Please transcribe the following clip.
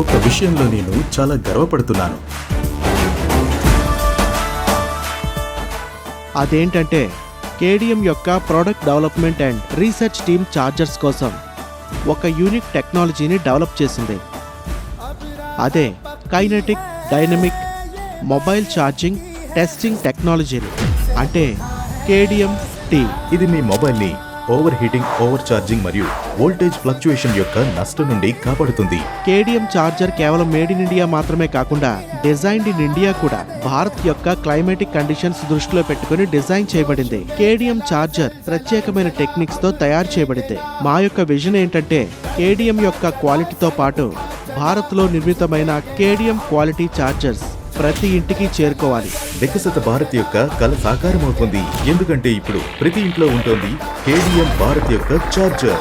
ఒక విషయంలో నేను చాలా గర్వపడుతున్నాను. అదేంటంటే కేడిఎం యొక్క product development and research team chargers కోసం ఒక యూనిక్ టెక్నాలజీని డెవలప్ చేసింది. అదే kinetic dynamic mobile charging testing టెక్నాలజీలు. అంటే కేడిఎం టీ. ఇది మీ మొబైల్ని ఓవర్ హీటింగ్ ఓవర్ ఛార్జింగ్ మరియు వోల్టేజ్ ఫ్లక్చుయేషన్ యొక్క నష్టం నుండి కాపాడుతుంది. కేడిఎం చార్జర్ కేవలం మేడ్ ఇన్ ఇండియా మాత్రమే కాకుండా డిజైన్డ్ ఇన్ ఇండియా కూడా భారత్ యొక్క క్లైమాటిక్ కండిషన్స్ దృష్టిలో పెట్టుకుని డిజైన్ చేయబడింది. కేడిఎం చార్జర్ ప్రత్యేకమైన టెక్నిక్స్తో తయారు చేయబడింది. మా యొక్క విజన్ ఏంటంటే కేడిఎం యొక్క క్వాలిటీతో పాటు భారత్లో నిర్మితమైన కేడిఎం క్వాలిటీ చార్జర్స్ ప్రతి ఇంటికి చేరుకోవాలి. వికసిత భారత్ యొక్క కల సాకారం అవుతుంది ఎందుకంటే ఇప్పుడు ప్రతి ఇంట్లో ఉంటుంది కేడిఎం భారత్ యొక్క చార్జర్.